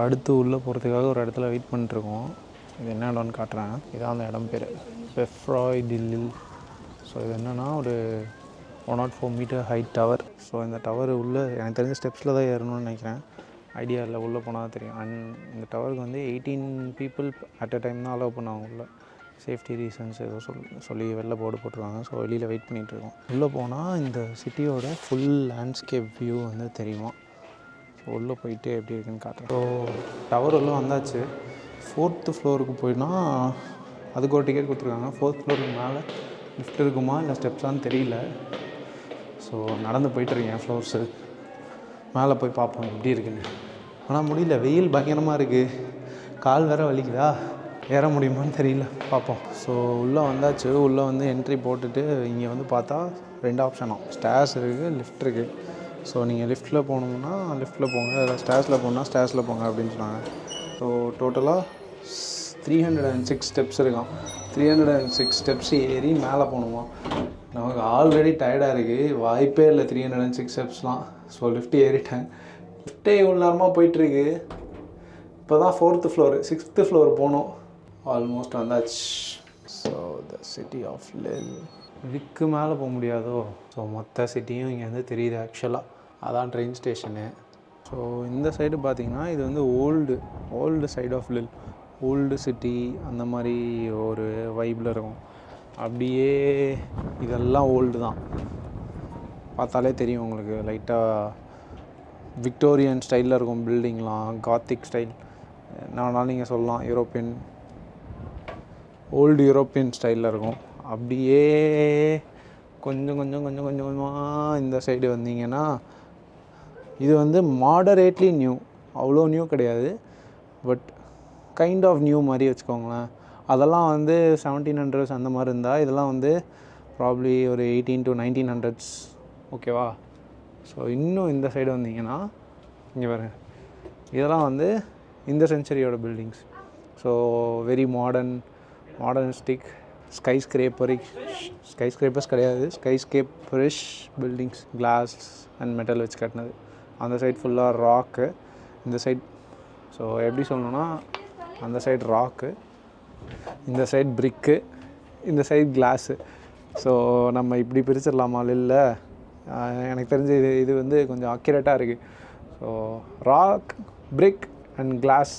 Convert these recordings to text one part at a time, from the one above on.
அடுத்து உள்ளே போகிறதுக்காக ஒரு இடத்துல வெயிட் பண்ணிட்டுருக்கோம். இது என்ன இடம்னு காட்டுறேன். இதான் அந்த இடம் பேர். பெஃப்ராய் டில்லில் ஸோ இது என்னென்னா ஒரு one naught four metre height tower so இந்த டவர் உள்ளே எனக்கு தெரிஞ்ச ஸ்டெப்ஸில் தான் ஏறணும்னு நினைக்கிறேன். ஐடியா இல்லை உள்ளே போனால் தான் தெரியும். அண்ட் இந்த டவருக்கு வந்து eighteen people at a time தான் அலோவ் பண்ணுவாங்க உள்ளே. சேஃப்டி ரீசன்ஸ் ஏதோ சொல் சொல்லி வெளில போர்டு போட்டிருக்காங்க. ஸோ வெளியில் வெயிட் பண்ணிகிட்ருக்கோம் உள்ளே போனால் இந்த சிட்டியோட ஃபுல் லேண்ட்ஸ்கேப் வியூ வந்து தெரியுமா? உள்ளே போயிட்டு எப்படி இருக்குன்னு காட்டுறேன். ஸோ டவர் உள்ளே வந்தாச்சு. ஃபோர்த்து ஃப்ளோருக்கு போயினா அதுக்கு ஒரு டிக்கெட் கொடுத்துருக்காங்க. ஃபோர்த் ஃப்ளோருக்கு மேலே லிஃப்ட் இருக்குமா இல்லை ஸ்டெப்ஸான்னு தெரியல. ஸோ நடந்து போயிட்டுருக்கேன் ஃப்ளோர்ஸு மேலே போய் பார்ப்போம் எப்படி இருக்குன்னு. ஆனால் முடியல. வெயில் பயங்கரமாக இருக்குது கால் வேற வலிக்குதா? ஏற முடியுமான்னு தெரியல. பார்ப்போம். ஸோ உள்ளே வந்தாச்சு. உள்ளே வந்து என்ட்ரி போட்டுட்டு இங்கே வந்து பார்த்தா ரெண்டு ஆப்ஷனும் ஸ்டேர்ஸ் இருக்குது லிஃப்ட் இருக்குது ஸோ நீங்கள் லிஃப்ட்டில் போகணும்னா லிஃப்ட்டில் போங்க. இல்லை ஸ்டேர்ஸில் போகணுன்னா ஸ்டேர்ஸில் போங்க அப்படின்னு சொன்னாங்க. ஸோ டோட்டலாக three hundred and six steps இருக்கான் three hundred and six steps ஏறி மேலே போகணுமா நமக்கு ஆல்ரெடி டயர்டாக இருக்குது வாய்ப்பே இல்லை த்ரீ ஹண்ட்ரட் அண்ட் சிக்ஸ் ஸ்டெப்ஸ்லாம் ஸோ லிஃப்ட் ஏறிட்டேன் லிஃப்ட்டே இவ்வளோ நேரமாக போயிட்டுருக்கு. இப்போ தான் ஃபோர்த்து ஃப்ளோரு சிக்ஸ்த்து ஃப்ளோர் போனோம். ஆல்மோஸ்ட் வந்தாச்சு. So the city of Lille இதுக்கு மேலே போக முடியாதோ? ஸோ மொத்த சிட்டியும் இங்கே வந்து தெரியுது ஆக்சுவலாக அதான் ட்ரெயின் ஸ்டேஷனு ஸோ இந்த சைடு பார்த்தீங்கன்னா இது வந்து old old side of Lille old city அந்த மாதிரி ஒரு வைப்பில் இருக்கும். அப்படியே இதெல்லாம் ஓல்டு தான். பார்த்தாலே தெரியும் உங்களுக்கு லைட்டாக விக்டோரியன் ஸ்டைலில் இருக்கும் பில்டிங்லாம் காத்திக் ஸ்டைல் என்ன வேணாலும் நீங்கள் சொல்லலாம் யூரோப்பியன் ஓல்டு யூரோப்பியன் ஸ்டைலில் இருக்கும். அப்படியே கொஞ்சம் கொஞ்சம் கொஞ்சம் கொஞ்சம் கொஞ்சமாக இந்த சைடு வந்தீங்கன்னா இது வந்து மாடரேட்லி நியூ அவ்வளோ நியூ கிடையாது. பட் கைண்ட் ஆஃப் நியூ மாதிரி வச்சுக்கோங்களேன். அதெல்லாம் வந்து செவன்டீன் ஹண்ட்ரட்ஸ் அந்த மாதிரி இருந்தால் இதெல்லாம் வந்து ப்ராப்ளி ஒரு எயிட்டீன் டு நைன்டீன் ஹண்ட்ரட்ஸ் ஓகேவா ஸோ இன்னும் இந்த சைடு வந்தீங்கன்னா இங்கே பாருங்க. இதெல்லாம் வந்து இந்த செஞ்சுரியோட buildings so very modern modernistic sky ஸ்க்ரேப்பரிக் ஸ்கை ஸ்க்ரேப்பர்ஸ் கிடையாது. Skyscraperish buildings glass and metal வச்சு கட்டினது. அந்த சைட் ஃபுல்லாக ராக்கு இந்த சைட் ஸோ எப்படி சொல்லணும்னா அந்த சைடு ராக்கு இந்த சைடு பிரிக்கு இந்த சைடு கிளாஸு ஸோ நம்ம இப்படி பிரிச்சிடலாமா? இல்லை எனக்கு தெரிஞ்ச இது இது வந்து கொஞ்சம் அக்யூரேட்டாக இருக்குது so rock brick and glass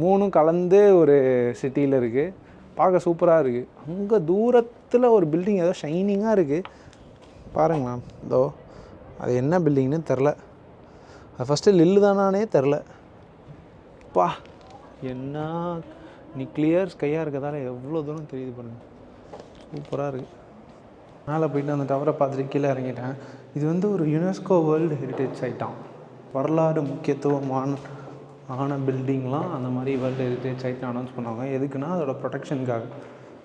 மூணும் கலந்து ஒரு சிட்டியில் இருக்குது பார்க்க சூப்பராக இருக்குது அங்கே தூரத்தில் ஒரு பில்டிங் ஏதோ ஷைனிங்காக இருக்குது பாருங்களேன் இதோ அது என்ன பில்டிங்னு தெரில அது ஃபஸ்ட்டு லில்லு தானானே தெரில பா என்ன? நீ கிளியர் ஸ்கையாக இருக்கிறதால எவ்வளோ தூரம் தெரியுது பாருங்க. சூப்பராக இருக்குது மேலே போயிட்டு அந்த டவரை பார்த்துட்டு கீழே இறங்கிட்டேன். இது வந்து ஒரு யுனெஸ்கோ வேர்ல்டு ஹெரிட்டேஜ் சைட்டாம் வரலாறு முக்கியத்துவமான ஆன பில்டிங்லாம் அந்த மாதிரி வேர்ல்டு ஹெரிட்டேஜ் சைட் அனௌன்ஸ் பண்ணுவாங்க. எதுக்குன்னா அதோடய ப்ரொடெக்ஷனுக்காக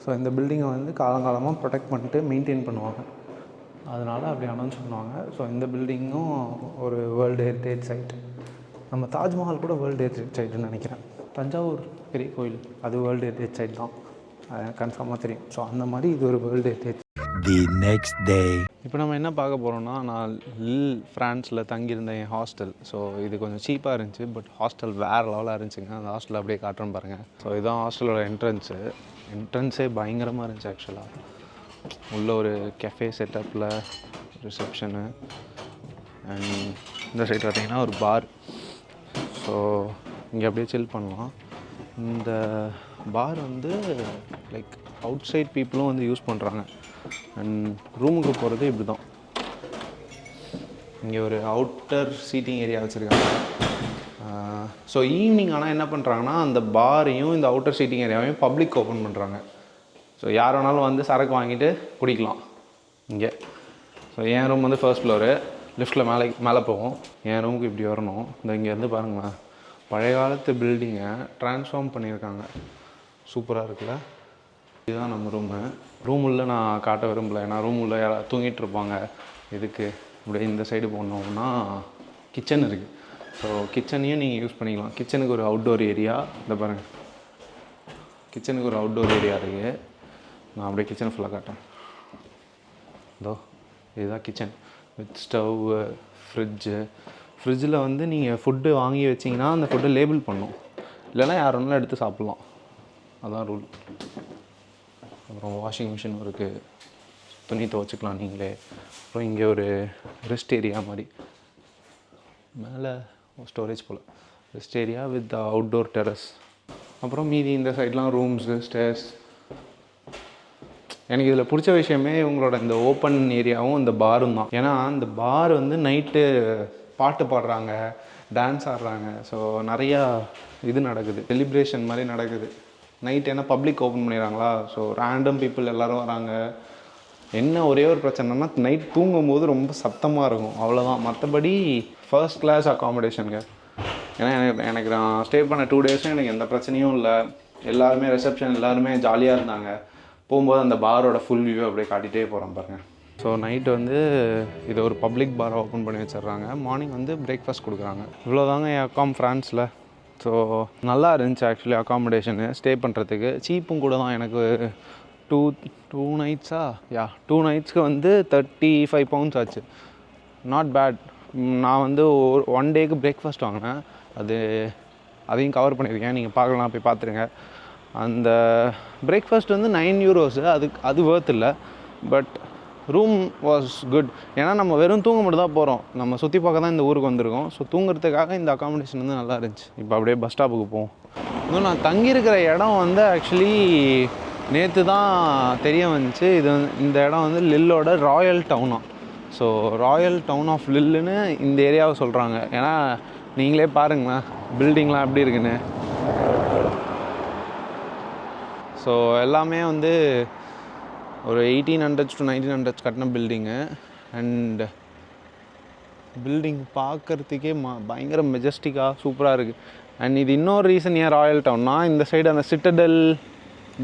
ஸோ இந்த பில்டிங்கை வந்து காலங்காலமாக ப்ரொடெக்ட் பண்ணிட்டு மெயின்டைன் பண்ணுவாங்க. அதனால் அப்படி அனௌன்ஸ் பண்ணுவாங்க. ஸோ இந்த பில்டிங்கும் ஒரு வேர்ல்டு ஹெரிட்டேஜ் சைட் நம்ம தாஜ்மஹால் கூட வேர்ல்டு ஹெரிட்டேஜ் சைட்டுன்னு நினைக்கிறேன். தஞ்சாவூர் பெரிய கோயில் அது வேர்ல்டு ஹெரிட்டேஜ் சைட் தான். கன்ஃபார்மாக தெரியும். ஸோ அந்த மாதிரி இது ஒரு world heritage the next day இப்போ நம்ம என்ன பார்க்க போகிறோம்னா நான் லில் ஃப்ரான்ஸில் தங்கியிருந்தேன் என் ஹாஸ்டல் ஸோ இது கொஞ்சம் சீப்பாக இருந்துச்சு பட் ஹாஸ்டல் வேறு லெவலாக இருந்துச்சுங்க. அந்த ஹாஸ்டல் அப்படியே காட்டுறேன் பாருங்கள் ஸோ இதுதான் ஹாஸ்டலோட என்ட்ரன்ஸு என்ட்ரன்ஸே பயங்கரமாக இருந்துச்சு ஆக்சுவலாக உள்ள ஒரு கெஃபே செட்டப்பில் ரிசப்ஷனு அண்ட் இந்த சைடு பார்த்தீங்கன்னா ஒரு பார் ஸோ இங்கே அப்படியே சில் பண்ணலாம். இந்த பார் வந்து லைக் அவுட் சைட் பீப்புளும் வந்து யூஸ் பண்ணுறாங்க அண்ட் ரூமுக்கு போகிறது இப்படி தான் இங்கே ஒரு அவுட்டர் சீட்டிங் ஏரியா வச்சுருக்காங்க. ஸோ ஈவினிங் ஆனால் என்ன பண்ணுறாங்கன்னா அந்த பாரையும் இந்த அவுட்டர் சீட்டிங் ஏரியாவையும் பப்ளிக் ஓப்பன் பண்ணுறாங்க ஸோ யார் வேணாலும் வந்து சரக்கு வாங்கிட்டு குடிக்கலாம். இங்கே. ஸோ என் ரூம் வந்து ஃபர்ஸ்ட் ஃப்ளோரு லிஃப்ட்டில் மேலே மேலே போகும் என் ரூமுக்கு இப்படி வரணும். இந்த இங்கேருந்து பாருங்களேன் பழைய காலத்து பில்டிங்கை ட்ரான்ஸ்ஃபார்ம் பண்ணியிருக்காங்க. சூப்பராக இருக்குல்ல? இதுதான் நம்ம ரூமு ரூம் உள்ள நான் காட்ட விரும்பலை. ஏன்னா ரூம் உள்ள யாராவது தூங்கிட்டு இருப்பாங்க. இதுக்கு இப்படி இந்த சைடு போனோம்னா கிச்சன் இருக்குது ஸோ கிச்சனையும் நீங்கள் யூஸ் பண்ணிக்கலாம். கிச்சனுக்கு ஒரு அவுட்டோர் ஏரியா இந்த பாருங்கள் கிச்சனுக்கு ஒரு அவுட்டோர் ஏரியா இருக்குது நான் அப்படியே கிச்சனை ஃபுல்லாக காட்டேன் இதோ இதுதான் கிச்சன் வித் ஸ்டவ் ஃப்ரிட்ஜு ஃப்ரிட்ஜில் வந்து நீங்கள் ஃபுட்டு வாங்கி வச்சிங்கன்னா அந்த ஃபுட்டை லேபிள் பண்ணும் இல்லைன்னா யார் வேணாலும் எடுத்து சாப்பிட்லாம். அதான் ரூல் அப்புறம் வாஷிங் மிஷின் இருக்குது துணி துவச்சிக்கலாம் நீங்களே. அப்புறம் இங்கே ஒரு ரெஸ்ட் ஏரியா மாதிரி. மேலே storage pole. Rest area with outdoor terrace அப்புறம் மீதி இந்த சைட்லாம் ரூம்ஸு ஸ்டேர்ஸ் எனக்கு இதில் பிடிச்ச விஷயமே இவங்களோட இந்த ஓப்பன் ஏரியாவும் இந்த பாரும் தான். ஏன்னா இந்த பார் வந்து நைட்டு பாட்டு பாடுறாங்க டான்ஸ் ஆடுறாங்க. ஸோ நிறையா இது நடக்குது. செலிப்ரேஷன் மாதிரி நடக்குது. நைட் ஏன்னா பப்ளிக் ஓப்பன் பண்ணிடுறாங்களா? ஸோ ரேண்டம் பீப்புள் எல்லோரும் வராங்க. என்ன ஒரே ஒரு பிரச்சனைனா நைட் தூங்கும்போது ரொம்ப சத்தமாக இருக்கும். அவ்வளோதான் மற்றபடி ஃபர்ஸ்ட் கிளாஸ் அக்காமடேஷனுங்க ஏன்னா எனக்கு எனக்கு நான் ஸ்டே பண்ண டூ டேஸும் எனக்கு எந்த பிரச்சனையும் இல்லை. எல்லாருமே ரிசப்ஷன் எல்லாருமே ஜாலியாக இருந்தாங்க. போகும்போது அந்த பாரோட ஃபுல் வியூ அப்படியே காட்டிகிட்டே போகிறோம் பாருங்கள் ஸோ நைட்டு வந்து இது ஒரு பப்ளிக் பாரை ஓப்பன் பண்ணி வச்சிடுறாங்க. மார்னிங் வந்து பிரேக்ஃபாஸ்ட் கொடுக்குறாங்க. இவ்வளோதாங்க என் அக்காம் ஃப்ரான்ஸில் ஸோ நல்லா இருந்துச்சு ஆக்சுவலி அக்காமடேஷனு ஸ்டே பண்ணுறதுக்கு சீப்பும் கூட தான் எனக்கு டூ டூ நைட்ஸா யா டூ நைட்ஸ்க்கு வந்து தேர்ட்டி ஃபைவ் பவுண்ட்ஸ் ஆச்சு. நாட் பேட் நான் வந்து ஒரு ஒன் டேக்கு பிரேக்ஃபாஸ்ட் வாங்கினேன். அது அதையும் கவர் பண்ணியிருக்கேன். நீங்கள் பார்க்கலாம் போய் பார்த்துருங்க. அந்த பிரேக்ஃபாஸ்ட் வந்து நைன் யூரோஸு அதுக்கு அது வேர்த் இல்லை. பட் ரூம் வாஸ் குட் ஏன்னா நம்ம வெறும் தூங்க மட்டும் தான் போகிறோம் நம்ம சுற்றி பார்க்க தான் இந்த ஊருக்கு வந்திருக்கோம். ஸோ தூங்குறதுக்காக இந்த அக்காமடேஷன் வந்து நல்லா இருந்துச்சு. இப்போ அப்படியே பஸ் ஸ்டாப்புக்கு போவோம். இன்னும் நான் தங்கியிருக்கிற இடம் வந்து ஆக்சுவலி நேற்று தான் தெரிய வந்துச்சு. இது இந்த இடம் வந்து லில்லோட ராயல் டவுனா ஸோ ராயல் டவுன் ஆஃப் லில்லுன்னு இந்த ஏரியாவை சொல்கிறாங்க ஏன்னா நீங்களே பாருங்களேன் பில்டிங்லாம் எப்படி இருக்குன்னு. ஸோ எல்லாமே வந்து ஒரு eighteen hundreds to nineteen hundreds கட்டின பில்டிங்கு அண்ட் பில்டிங் பார்க்கறதுக்கே ம பயங்கர மெஜஸ்டிக்காக சூப்பராக இருக்குது அண்ட் இது இன்னொரு ரீசன் ஏன் ராயல் டவுன்னா இந்த சைடு அந்த சிட்டடல்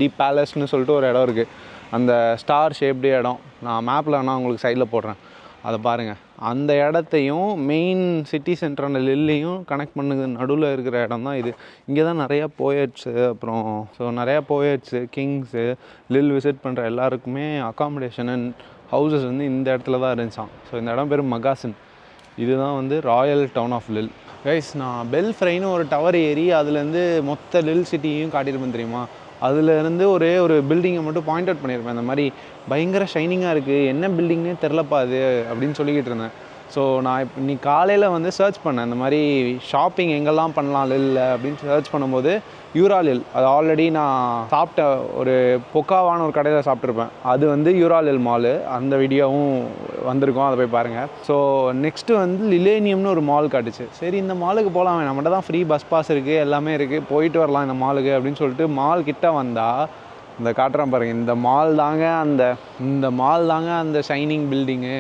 தி பேலஸ்னு சொல்லிட்டு ஒரு இடம் இருக்குது அந்த ஸ்டார் ஷேப்டு இடம். நான் மேப்பில் வேணால் உங்களுக்கு சைடில் போடுறேன். அதை பாருங்கள் அந்த இடத்தையும் மெயின் சிட்டி சென்டரான லில்லையும் கனெக்ட் பண்ணுது. நடுவில் இருக்கிற இடம் தான் இது. இங்கே தான் நிறையா போயட்ஸு அப்புறம் ஸோ நிறையா போயட்ஸு கிங்ஸு லில் விசிட் பண்ணுற எல்லாருக்குமே அகாமடேஷன் அண்ட் ஹவுசஸ் வந்து இந்த இடத்துல தான் இருந்துச்சான் ஸோ இந்த இடம் பேர் மகாசன் இதுதான் வந்து royal town of Lille guys நான் பெல் ஃப்ரைன்னு ஒரு டவர் ஏறி அதுலேருந்து மொத்த லில் சிட்டியும் காட்டியிருப்பேன் தெரியுமா? அதுலேருந்து ஒரே ஒரு பில்டிங்கை மட்டும் பாயிண்ட் அவுட் பண்ணியிருப்பேன். இந்த மாதிரி பயங்கர ஷைனிங்காக இருக்குது என்ன பில்டிங்னே தெரிலப்பா அது அப்படின்னு சொல்லிக்கிட்டு இருந்தேன். ஸோ நான் இப்போ இன்னைக்கு காலையில் வந்து சர்ச் பண்ணேன். இந்த மாதிரி ஷாப்பிங் எங்கெல்லாம் பண்ணலாம் இல்லை அப்படின்னு சர்ச் பண்ணும்போது யூராலில் அது ஆல்ரெடி நான் சாப்பிட்ட ஒரு பொக்காவான ஒரு கடையில் சாப்பிட்ருப்பேன் அது வந்து யூராலில் மாலு. அந்த வீடியோவும் வந்திருக்கும் அதை போய் பாருங்கள் ஸோ நெக்ஸ்ட்டு வந்து லிலேனியம்னு ஒரு மால் காட்டுச்சு. சரி இந்த மாலுக்கு போகலாம். நம்மகிட்ட தான் ஃப்ரீ பஸ் பாஸ் இருக்குது எல்லாமே இருக்குது போயிட்டு வரலாம் இந்த மாலுக்கு அப்படின்னு சொல்லிட்டு மால் கிட்ட வந்தால் இந்த காட்டுறேன் பாருங்கள் இந்த மால் தாங்க அந்த இந்த மால் தாங்க அந்த ஷைனிங் பில்டிங்கு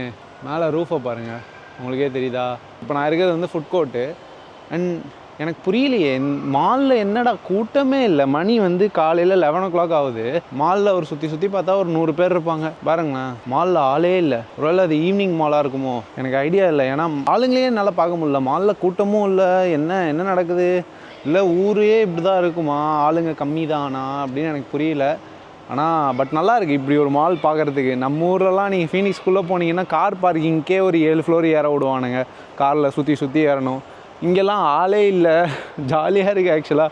மேலே ரூஃபை பாருங்கள் உங்களுக்கே தெரியுதா? இப்போ நான் இருக்கிறது வந்து ஃபுட் கோர்ட்டு அண்ட் எனக்கு புரியலையே மாலில் என்னடா கூட்டமே இல்லை. மணி வந்து காலையில் லெவன் ஓ கிளாக் ஆகுது. மாலில் ஒரு சுற்றி சுற்றி பார்த்தா ஒரு நூறு பேர் இருப்பாங்க. பாருங்களேன் மாலில் ஆளே இல்லை. ஒருவேளை அது ஈவினிங் மாலாக இருக்குமோ? எனக்கு ஐடியா இல்லை. ஏன்னா ஆளுங்களே என்னால் பார்க்க முடியல. மாலில் கூட்டமும் இல்லை. என்ன என்ன நடக்குது? இல்லை ஊரே இப்படி தான் இருக்குமா? ஆளுங்க கம்மி தானா அப்படின்னு எனக்கு புரியல. ஆனால் பட் நல்லா இருக்குது இப்படி ஒரு மால் பார்க்குறதுக்கு. நம்ம ஊர்லலாம் நீங்கள் ஃபீனிக்ஸ்குள்ளே போனீங்கன்னா கார் பார்க்கிங்க்கே ஒரு ஏழு ஃப்ளோர் ஏற விடுவானுங்க. காரில் சுற்றி சுற்றி ஏறணும். இங்கெல்லாம் ஆளே இல்லை. ஜாலியாக இருக்குது ஆக்சுவலாக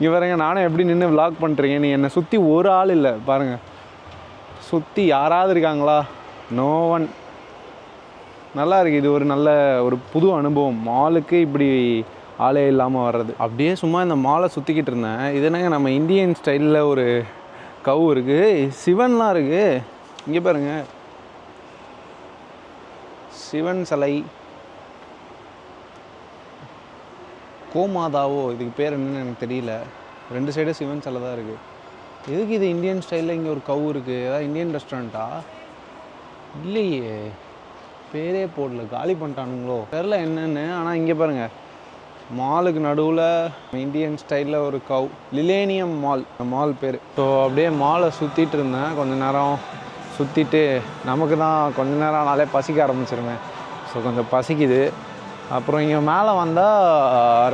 இங்கே நானும் எப்படி நின்று விலாக் பண்ணுறீங்க நீ என்னை சுற்றி ஒரு ஆள் இல்லை. பாருங்கள் சுற்றி யாராவது இருக்காங்களா? நோ ஒன் நல்லா இருக்குது இது ஒரு நல்ல ஒரு புது அனுபவம். மாலுக்கு இப்படி ஆளே இல்லாமல் வர்றது. அப்படியே சும்மா இந்த மாலை சுற்றிக்கிட்டு இருந்தேன். இது என்னங்க நம்ம இந்தியன் ஸ்டைலில் ஒரு கவு இருக்குது சிவன்லாம் இருக்குது இங்கே பாருங்கள் சிவன் சிலை. கோமாதாவோ இதுக்கு பேர் என்னன்னு எனக்கு தெரியல. ரெண்டு சைடும் சிவன் சிலை தான் இருக்குது எதுக்கு இது இந்தியன் ஸ்டைலில் இங்கே ஒரு கவு இருக்குது ஏதாவது இந்தியன் ரெஸ்டாரண்ட்டா இல்லையே. பேரே போடல. காலி பண்ணிட்டானுங்களோ? தெரில என்னன்னு. ஆனால் இங்கே பாருங்கள் மாலுக்கு நடுவில் இந்தியன் ஸ்டைலில் ஒரு கவ். லிலேனியம் மால் மால் பேர். ஸோ அப்படியே மாலை சுற்றிட்டு இருந்தேன். கொஞ்ச நேரம் சுற்றிட்டு நமக்கு தான் கொஞ்ச நேரம் ஆனாலே பசிக்க ஆரம்பிச்சிருவேன். ஸோ கொஞ்சம் பசிக்குது. அப்புறம் இங்கே மேலே வந்தால்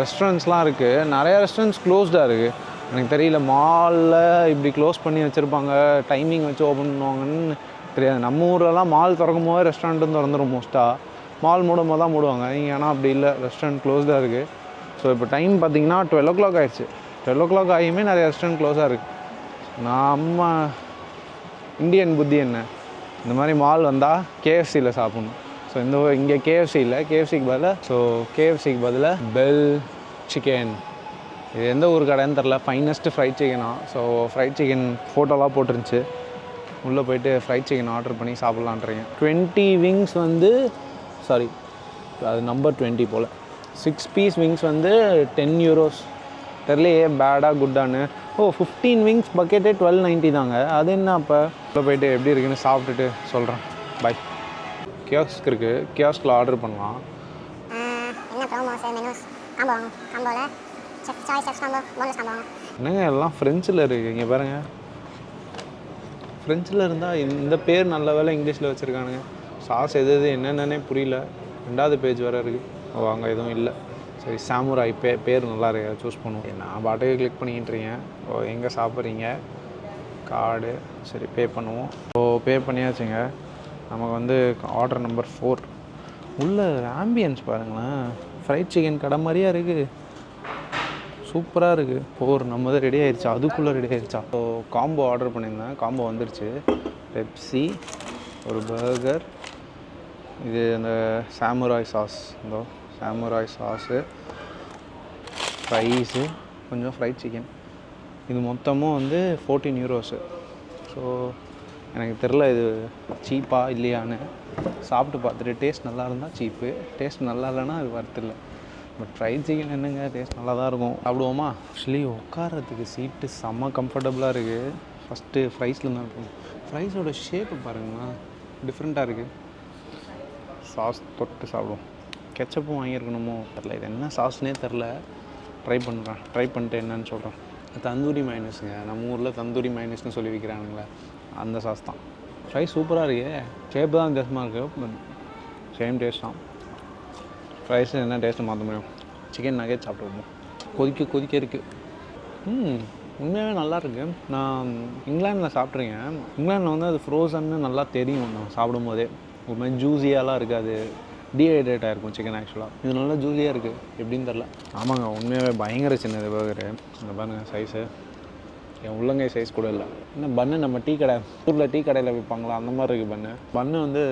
ரெஸ்டாரண்ட்ஸ்லாம் இருக்குது நிறையா ரெஸ்டாரண்ட்ஸ் க்ளோஸ்டாக இருக்குது எனக்கு தெரியல மாலில் இப்படி க்ளோஸ் பண்ணி வச்சுருப்பாங்க. டைமிங் வச்சு ஓப்பன் பண்ணுவாங்கன்னு தெரியாது. நம்ம ஊர்லலாம் மால் திறக்கும் போது ரெஸ்டாரண்ட்டும் திறந்துரும் மோஸ்ட்டாக மால் மூடும் போது தான் மூடுவாங்க. இங்கே ஆனால் அப்படி இல்லை. ரெஸ்டாரண்ட் க்ளோஸ்டாக இருக்குது ஸோ இப்போ டைம் பார்த்தீங்கன்னா டுவெல் ஓ கிளாக் ஆயிடுச்சு. டுவெல் ஓ கிளாக் ஆகியுமே நிறைய ரெஸ்டாரண்ட் க்ளோஸாக இருக்குது நம்ம இந்தியன் புத்தி என்ன? இந்த மாதிரி மால் வந்தால் கேஎஃப்சியில் சாப்பிட்ணும். ஸோ இந்த இங்கே கேஎஃப்சி இல்லை. கேஎஃப்சிக்கு பதிலாக ஸோ கேஎஃப்சிக்கு பதிலாக பெல் சிக்கன் இது எந்த ஊர் கடைன்னு தெரில ஃபைனஸ்ட்டு ஃப்ரைட் சிக்கனா ஸோ ஃப்ரைட் சிக்கன் ஃபோட்டோலாம் போட்டிருந்துச்சு. உள்ளே போயிட்டு ஃப்ரைட் சிக்கன் ஆர்டர் பண்ணி சாப்பிட்லான்றீங்க டுவெண்ட்டி விங்ஸ் வந்து சாரி அது நம்பர் டுவெண்ட்டி போல். சிக்ஸ் பீஸ் விங்ஸ் வந்து டென் யூரோஸ் தெரிலையே பேடாக குட்டான்னு ஓ ஃபிஃப்டீன் விங்ஸ் பக்கெட்டே டுவெல் நைன்ட்டி தாங்க. அது என்ன அப்போ? உள்ளே போயிட்டு எப்படி இருக்குன்னு சாப்பிட்டுட்டு சொல்கிறேன் பை கியாஸ்க் இருக்குது கியாஸ்கில் ஆர்டர் பண்ணலாம். என்னங்க எல்லாம் ஃப்ரெஞ்சில் இருக்குது இங்கே பாருங்க. ஃப்ரெஞ்சில் இருந்தால் இந்த பேர் நல்ல வேலை இங்கிலீஷில் வச்சுருக்கானுங்க. சாஸ் எது எது என்னென்னே புரியல. ரெண்டாவது பேஜ் வேறு இருக்குது ஓ அங்கே எதுவும் இல்லை. சரி சாமுராய் பே பேர் நல்லா இருக்கு. சூஸ் பண்ணுவோம். நான் பாட்டுக்கு கிளிக் பண்ணிக்கிட்டு இருக்கேன். ஓ எங்கே சாப்பிட்றீங்க? கார்டு சரி பே பண்ணுவோம். ஸோ பே பண்ணியாச்சுங்க. நமக்கு வந்து ஆர்டர் நம்பர் ஃபோர் உள்ள ஆம்பியன்ஸ் பாருங்களேன். ஃப்ரைட் சிக்கன் கடை மாதிரியாக இருக்குது சூப்பராக இருக்குது போர் நம்ம தான் ரெடி ஆயிடுச்சா அதுக்குள்ளே ரெடி ஆயிடுச்சா ஸோ காம்போ ஆர்டர் பண்ணியிருந்தேன். காம்போ வந்துருச்சு. பெப்சி ஒரு பர்கர் இது அந்த சாமுராய் சாஸ் இந்த சாமுராய் சாஸு ஃப்ரைஸு கொஞ்சம் ஃப்ரைட் சிக்கன் இது மொத்தமும் வந்து ஃபோர்டீன் யூரோஸு ஸோ எனக்கு தெரில இது சீப்பாக இல்லையான்னு. சாப்பிட்டு பார்த்துட்டு டேஸ்ட் நல்லா இருந்தால் சீப்பு டேஸ்ட் நல்லா இல்லைன்னா அது worth பட் ஃப்ரைட் சிக்கன் என்னங்க? டேஸ்ட் நல்லா தான் இருக்கும். சாப்பிடுவோமா? ஆக்சுவலி உட்காரத்துக்கு சீட்டு செம்ம கம்ஃபர்டபுளாக இருக்குது ஃபஸ்ட்டு ஃப்ரைஸில் தான் இருக்கும். ஃப்ரைஸோட ஷேப்பு பாருங்களேன் டிஃப்ரெண்ட்டாக இருக்குது சாஸ் தொட்டு சாப்பிடுவோம். கெச்சப்பும் வாங்கியிருக்கணுமோ? தெரில இது என்ன சாஸ்னே தெரில ட்ரை பண்ணுறேன். ட்ரை பண்ணிட்டு என்னன்னு சொல்கிறேன் தந்தூரி மைனஸுங்க நம்ம ஊரில் தந்தூரி மைனஸ்னு சொல்லி விற்கிறானுங்களே அந்த சாஸ் தான். ஃப்ரை சூப்பராக இருக்கே. ஷேப் தான் வித்தியாசமாக இருக்குது பட் சேம் டேஸ்ட் தான். ஃப்ரைஸ் என்ன டேஸ்ட்டு மாற்ற முடியும்? சிக்கன் நகேட் சாப்பிட்டுருவோம் கொதிக்க கொதிக்க இருக்குது ம் உண்மையாகவே நல்லா இருக்குது நான் இங்கிலாண்டில் சாப்பிட்ருக்கேன் இங்கிலாண்டில் வந்து அது ஃப்ரோசன்னு நல்லா தெரியும். நான் சாப்பிடும்போதே. ஒரு மாதிரி ஜூஸியாலாம் இருக்காது. டீஹைட்ரேட் ஆகிருக்கும் சிக்கன் ஆக்சுவலாக இது நல்லா ஜூஸியாக இருக்குது எப்படின்னு தெரில ஆமாங்க உண்மையாகவே பயங்கர சின்னது பர்கரு இந்த பாருங்கள் சைஸு என் உள்ளங்கை சைஸ் கூட இல்லை. என்ன பன்னு நம்ம டீ கடை ஊரில் டீ கடையில் விற்பாங்களா அந்த மாதிரி இருக்குது பன்னு பன்னு வந்து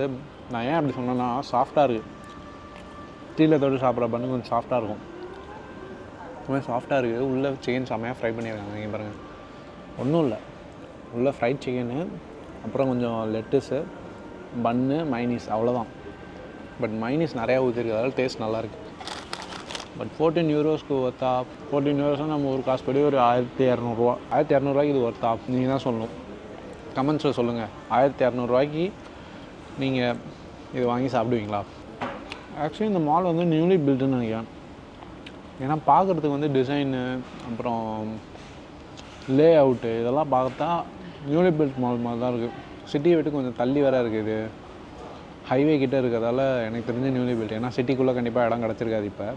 நான் ஏன் அப்படி சொன்னேன்னா சாஃப்டாக இருக்குது டீயில் தொட்டு சாப்பிட்ற பண்ணு கொஞ்சம் சாஃப்டாக இருக்கும். ரொம்ப சாஃப்டாக இருக்குது உள்ளே சிக்கன் செம்மையாக ஃப்ரை பண்ணியிருக்காங்க நீங்கள் பாருங்கள் ஒன்றும் இல்லை. உள்ளே ஃப்ரைட் சிக்கனு அப்புறம் கொஞ்சம் லெட்டஸு பன்னு மைனீஸ் அவ்வளோதான் பட் மைனீஸ் நிறையா ஊற்றிருக்கிறதால டேஸ்ட் நல்லாயிருக்கு பட் ஃபோர்டீன் யூரோஸ்க்கு ஒர்த்தா ஃபோர்டீன் யூரோஸ்னால் நம்ம ஒரு காசு படி ஒரு ஆயிரத்தி இரநூறுவா. ஆயிரத்தி இரநூறுவாய்க்கு இது ஒர்த்தா நீங்கள் தான் சொல்லணும். கமெண்ட்ஸில் சொல்லுங்கள் ஆயிரத்தி இரநூறுவாய்க்கு நீங்கள் இது வாங்கி சாப்பிடுவீங்களா? ஆக்சுவலி இந்த மால் வந்து நியூலி பில்டுன்னு நினைக்கிறேன். ஏன்னா பார்க்குறதுக்கு வந்து டிசைனு அப்புறம் லே அவுட்டு இதெல்லாம் பார்த்தா நியூலி பில்ட் மால் மாதிரி தான் இருக்குது சிட்டியை விட்டு கொஞ்சம் தள்ளி வர இருக்குது ஹைவே கிட்டே இருக்கிறதால எனக்கு தெரிஞ்ச நியூலி பில்ட் ஏன்னா சிட்டிக்குள்ளே கண்டிப்பாக இடம் கிடச்சிருக்காது இப்போ.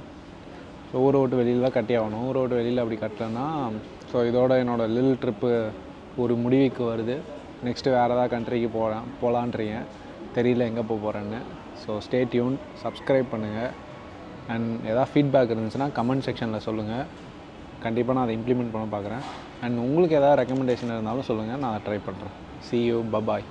ஸோ ஊரை விட்டு வெளியில் தான் கட்டி ஆகணும். ஊரை விட்டு வெளியில் அப்படி கட்டலன்னா ஸோ இதோட என்னோடய லில் ட்ரிப்பு ஒரு முடிவுக்கு வருது. நெக்ஸ்ட்டு வேறு ஏதாவது கண்ட்ரிக்கு போகிறேன் போகலான்றீங்க தெரியல எங்கே போக போகிறேன்னு ஸோ ஸ்டே டியூன் சப்ஸ்கிரைப் பண்ணுங்கள் அண்ட் எதாவது ஃபீட்பேக் இருந்துச்சுன்னா கமெண்ட் செக்ஷனில் சொல்லுங்கள் கண்டிப்பாக நான் அதை இம்ப்ளிமெண்ட் பண்ண பார்க்குறேன். அண்ட் உங்களுக்கு எதாவது ரெக்கமெண்டேஷன் இருந்தாலும் சொல்லுங்கள் நான் அதை ட்ரை பண்ணுறேன் சி யூ பபாய்